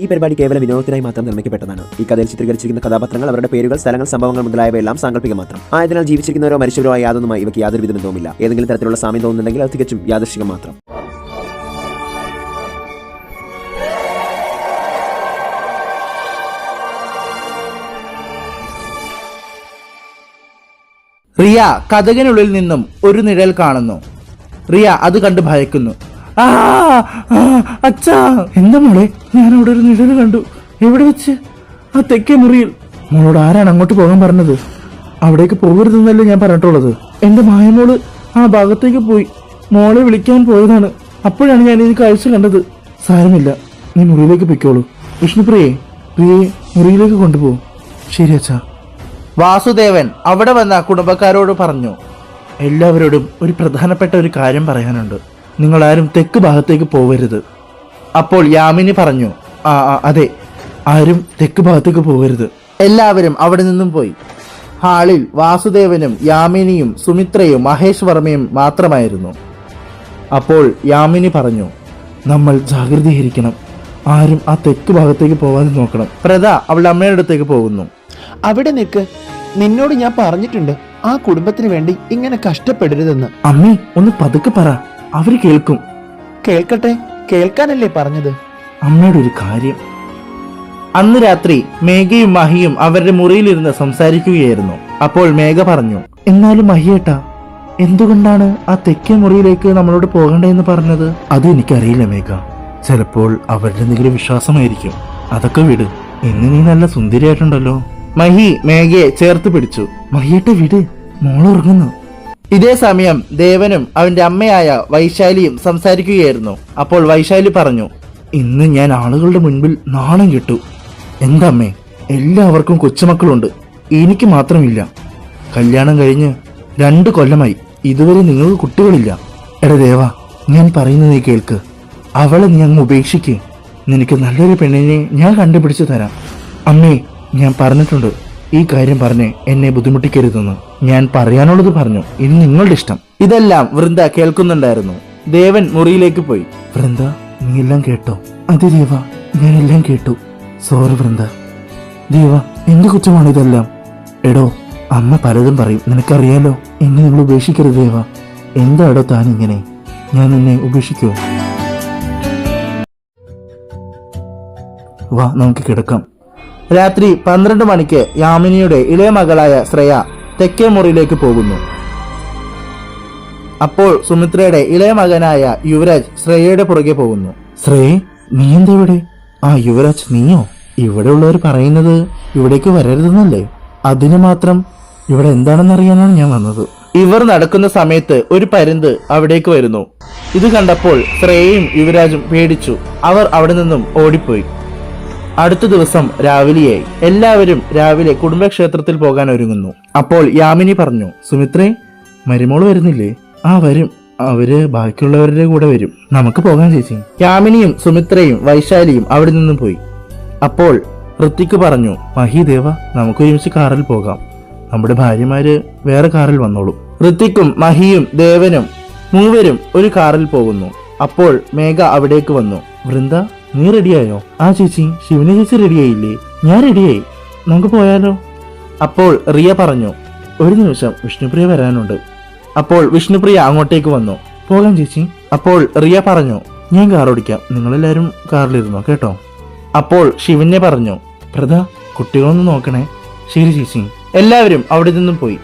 ഈ പരിപാടി കേവലം വിനോദത്തിനായി മാത്രം നിർമ്മിക്കപ്പെട്ടതാണ്. ഈ കഥയിൽ ചിത്രീകരിച്ചിരിക്കുന്ന കഥാപാത്രങ്ങൾ അവരുടെ പേരുകൾ സ്ഥലങ്ങൾ സംഭവങ്ങൾ മുതലായവയെല്ലാം സാങ്കല്പിക മാത്രം. ആയതിനാൽ ജീവിച്ചിരിക്കുന്നവരോ മരിച്ചവരോ യാതൊന്നുമായി ഇവയ്ക്ക് യാതൊരു വിധ ബന്ധവുമില്ല. ഏതെങ്കിലും തരത്തിലുള്ള സാമ്യം തോന്നുന്നുണ്ടെങ്കിൽ അത് തികച്ചും യാദൃശികം മാത്രം. റിയ കഥകിനുള്ളിൽ നിന്നും ഒരു നിഴൽ കാണുന്നു. റിയ അത് കണ്ട് ഭയക്കുന്നു. ആ അച്ഛാ. എന്താ മോളെ? ഞാൻ അവിടെ ഒരു നിഴൽ കണ്ടു. എവിടെ വെച്ച്? ആ തെക്കേ മുറിയിൽ. മോളോട് ആരാണ് അങ്ങോട്ട് പോകാൻ പറഞ്ഞത്? അവിടേക്ക് പോകരുതെന്നല്ലേ ഞാൻ പറഞ്ഞിട്ടുള്ളത്. എന്റെ മായമോൾ ആ ഭാഗത്തേക്ക് പോയി. മോളെ വിളിക്കാൻ പോയതാണ്. അപ്പോഴാണ് ഞാൻ ഈ കാഴ്ച കണ്ടത്. സാരമില്ല. നീ മുറിയിലേക്ക് പൊയ്ക്കോളൂ. വിഷ്ണുപ്രിയെ പ്രിയെ മുറിയിലേക്ക് കൊണ്ടുപോകും ശരി അച്ഛാ. വാസുദേവൻ അവിടെ വന്ന കുടുംബക്കാരോട് പറഞ്ഞു. എല്ലാവരോടും ഒരു പ്രധാനപ്പെട്ട ഒരു കാര്യം പറയാനുണ്ട്. നിങ്ങൾ ആരും തെക്ക് ഭാഗത്തേക്ക് പോവരുത്. അപ്പോൾ യാമിനി പറഞ്ഞു ആ ആ, അതെ ആരും തെക്ക് ഭാഗത്തേക്ക് പോകരുത് എല്ലാവരും അവിടെ നിന്നും പോയി. ഹാളിൽ വാസുദേവനും യാമിനിയും സുമിത്രയും മഹേഷ് വർമ്മയും മാത്രമായിരുന്നു. അപ്പോൾ യാമിനി പറഞ്ഞു നമ്മൾ ജാഗ്രതീകരിക്കണം. ആരും ആ തെക്ക് ഭാഗത്തേക്ക് പോകാതെ നോക്കണം. പ്രത അവളുടെ അമ്മയുടെ അടുത്തേക്ക് പോകുന്നു. അവിടെ നിൽക്ക് നിന്നോട് ഞാൻ പറഞ്ഞിട്ടുണ്ട്. ആ കുടുംബത്തിന് വേണ്ടി ഇങ്ങനെ കഷ്ടപ്പെടരുതെന്ന്. അമ്മി ഒന്ന് പതുക്കെ പറ. അവർ കേൾക്കും. കേൾക്കട്ടെ കേൾക്കാനല്ലേ പറഞ്ഞത്? അമ്മയുടെ ഒരു കാര്യം. അന്ന് രാത്രി മേഘയും മഹിയും അവരുടെ മുറിയിലിരുന്ന് സംസാരിക്കുകയായിരുന്നു. അപ്പോൾ മേഘ പറഞ്ഞു എന്നാലും മഹിയേട്ടാ എന്തുകൊണ്ടാണ് ആ തെക്കേ മുറിയിലേക്ക് നമ്മളോട് പോകണ്ടെന്ന് പറഞ്ഞത്? അത് എനിക്കറിയില്ല മേഘ. ചിലപ്പോൾ അവരുടെ എന്തെങ്കിലും വിശ്വാസമായിരിക്കും. അതൊക്കെ വിട്. ഇന്ന് നീ നല്ല സുന്ദരിയായിട്ടുണ്ടല്ലോ. മഹി മേഘയെ ചേർത്ത് പിടിച്ചു. മഹിയേട്ട വിട്. മോളുറങ്ങുന്നു. ഇതേ സമയം ദേവനും അവന്റെ അമ്മയായ വൈശാലിയും സംസാരിക്കുകയായിരുന്നു. അപ്പോൾ വൈശാലി പറഞ്ഞു ഇന്ന് ഞാൻ ആളുകളുടെ മുൻപിൽ നാണം കിട്ടു. എന്തമ്മേ എല്ലാവർക്കും കൊച്ചുമക്കളുണ്ട്. എനിക്ക് മാത്രമില്ല. കല്യാണം കഴിഞ്ഞ് രണ്ട് കൊല്ലമായി. ഇതുവരെ നിങ്ങൾക്ക് കുട്ടികളില്ല. എട ദേവ ഞാൻ പറയുന്നത് നീ കേൾക്ക്. അവളെ നീ അങ്ങ് ഉപേക്ഷിക്ക്. നിനക്ക് നല്ലൊരു പെണ്ണിനെ ഞാൻ കണ്ടുപിടിച്ചു തരാം. അമ്മേ ഞാൻ പറഞ്ഞിട്ടുണ്ട്. ഈ കാര്യം പറഞ്ഞ് എന്നെ ബുദ്ധിമുട്ടിക്കരുതെന്ന് ഞാൻ പറയാനുള്ളത് പറഞ്ഞു. ഇനി നിങ്ങളുടെ ഇഷ്ടം. ഇതെല്ലാം വൃന്ദ കേൾക്കുന്നുണ്ടായിരുന്നു. ദേവൻ മുറിയിലേക്ക് പോയി. വൃന്ദ നീ എല്ലാം കേട്ടോ? അതെ ദേവ. ഞാൻ എല്ലാം കേട്ടു. സോറി വൃന്ദ. ദേവ എന്ത് കുറ്റമാണ് ഇതെല്ലാം? എടോ അമ്മ പലതും പറയും. നിനക്കറിയാലോ? എന്നെ നിങ്ങൾ ഉപേക്ഷിക്കരുത് ദേവ. എന്താടോ താൻ ഇങ്ങനെ ഞാൻ നിന്നെ ഉപേക്ഷിക്കുമോ വാ നമുക്ക് കിടക്കാം. രാത്രി പന്ത്രണ്ട് മണിക്ക് യാമിനിയുടെ ഇളയ മകളായ ശ്രേയ തെക്കേ മുറിയിലേക്ക് പോകുന്നു. അപ്പോൾ സുമിത്രയുടെ ഇളയ മകനായ യുവരാജ് ശ്രേയയുടെ പുറകെ പോകുന്നു. ശ്രേയ നീ എന്താ ഇവിടെ ആ യുവരാജ് നീയോ? ഇവിടെ ഉള്ളവർ പറയുന്നത് ഇവിടേക്ക് വരരുതെന്നല്ലേ? അതിന് മാത്രം ഇവിടെ എന്താണെന്ന് അറിയാനാണ് ഞാൻ വന്നത്. ഇവർ നടക്കുന്ന സമയത്ത് ഒരു പരുന്ത് അവിടേക്ക് വരുന്നു. ഇത് കണ്ടപ്പോൾ ശ്രേയയും യുവരാജും പേടിച്ചു. അവർ അവിടെ നിന്നും ഓടിപ്പോയി. അടുത്ത ദിവസം രാവിലെയായി. എല്ലാവരും രാവിലെ കുടുംബക്ഷേത്രത്തിൽ പോകാൻ ഒരുങ്ങുന്നു. അപ്പോൾ യാമിനി പറഞ്ഞു സുമിത്രേ മരുമോൾ വരുന്നില്ലേ? ആ വരും. അവർ ബാക്കിയുള്ളവരുടെ കൂടെ വരും. നമുക്ക് പോകാൻ ചേച്ചി. യാമിനിയും സുമിത്രയും വൈശാലിയും അവിടെ നിന്നും പോയി. അപ്പോൾ ഋത്തിക്ക് പറഞ്ഞു മഹിദേവ നമുക്ക് ഒരുമിച്ച് കാറിൽ പോകാം. നമ്മുടെ ഭാര്യമാര് വേറെ കാറിൽ വന്നോളും. ഋത്തിക്കും മഹിയും ദേവനും മൂവരും ഒരു കാറിൽ പോകുന്നു. അപ്പോൾ മേഘ അവിടേക്ക് വന്നു വൃന്ദ നീ റെഡിയായോ ആ ചേച്ചി ശിവന ചേച്ചി റെഡിയായില്ലേ ഞാൻ റെഡിയായി നമുക്ക് പോയാലോ? അപ്പോൾ റിയ പറഞ്ഞു ഒരു നിമിഷം വിഷ്ണുപ്രിയ വരാനുണ്ട്. അപ്പോൾ വിഷ്ണുപ്രിയ അങ്ങോട്ടേക്ക് വന്നു പോകാം ചേച്ചി. അപ്പോൾ റിയ പറഞ്ഞു ഞാൻ കാർ ഓടിക്കാം. നിങ്ങളെല്ലാവരും കാറിലിരുന്നോ കേട്ടോ? അപ്പോൾ ശിവന്യ പറഞ്ഞു പ്രധ കുട്ടികളൊന്ന് നോക്കണേ. ശരി ചേച്ചി. എല്ലാവരും അവിടെ നിന്നും പോയി.